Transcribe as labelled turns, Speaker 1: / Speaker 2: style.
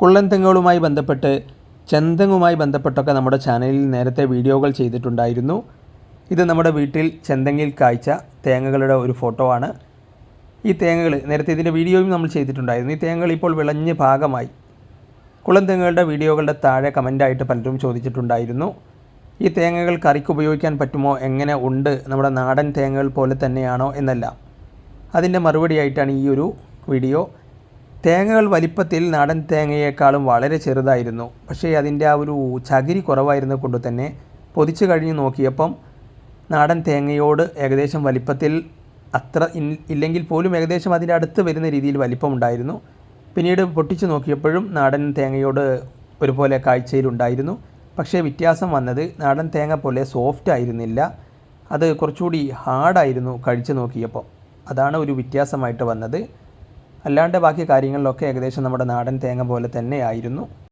Speaker 1: കുള്ളൻ തെങ്ങുകളുമായി ബന്ധപ്പെട്ട് ചെന്തെങ്ങുമായി ബന്ധപ്പെട്ടൊക്കെ നമ്മുടെ ചാനലിൽ നേരത്തെ വീഡിയോകൾ ചെയ്തിട്ടുണ്ടായിരുന്നു. ഇത് നമ്മുടെ വീട്ടിൽ ചെന്തെങ്ങിൽ കായ്ച്ച തേങ്ങകളുടെ ഒരു ഫോട്ടോ ആണ്. ഈ തേങ്ങകൾ നേരത്തെ ഇതിന്റെ വീഡിയോയും നമ്മൾ ചെയ്തിട്ടുണ്ടായിരുന്നു. ഈ തേങ്ങകൾ ഇപ്പോൾ വിളഞ്ഞ് ഭാഗമായി കുളം തെങ്ങുകളുടെ വീഡിയോകളുടെ താഴെ കമന്റായിട്ട് പലരും ചോദിച്ചിട്ടുണ്ടായിരുന്നു. ഈ തേങ്ങകൾ കറിക്ക് ഉപയോഗിക്കാൻ പറ്റുമോ? എങ്ങനെ ഉണ്ട്? നമ്മുടെ നാടൻ തേങ്ങകൾ പോലെ തന്നെയാണോ എന്നല്ല. അതിന്റെ മറുപടിയായിട്ടാണ് ഈ ഒരു വീഡിയോ. തേങ്ങകൾ വലിപ്പത്തിൽ നാടൻ തേങ്ങയേക്കാളും വളരെ ചെറുതായിരുന്നു. പക്ഷേ അതിന്റെ ആ ഒരു ചകിരി കുറവായിരുന്നത് കൊണ്ട് തന്നെ പൊതിച്ച് കഴിഞ്ഞ് നോക്കിയപ്പം നാടൻ തേങ്ങയോട് ഏകദേശം വലിപ്പത്തിൽ അത്ര ഇല്ലെങ്കിൽ പോലും ഏകദേശം അതിന്റെ അടുത്ത് വരുന്ന രീതിയിൽ വലിപ്പമുണ്ടായിരുന്നു. പിന്നീട് പൊട്ടിച്ച് നോക്കിയപ്പോഴും നാടൻ തേങ്ങയോട് ഒരുപോലെ കാഴ്ചയിലുണ്ടായിരുന്നു. പക്ഷേ വ്യത്യാസം വന്നത് നാടൻ തേങ്ങ പോലെ സോഫ്റ്റ് ആയിരുന്നില്ല. അത് കുറച്ചുകൂടി ഹാർഡായിരുന്നു കഴിച്ചു നോക്കിയപ്പോൾ അതാണ് ഒരു വ്യത്യാസമായിട്ട് വന്നത്. അല്ലാണ്ട് ബാക്കി കാര്യങ്ങളിലൊക്കെ ഏകദേശം നമ്മുടെ നാടൻ തേങ്ങ പോലെ തന്നെയായിരുന്നു.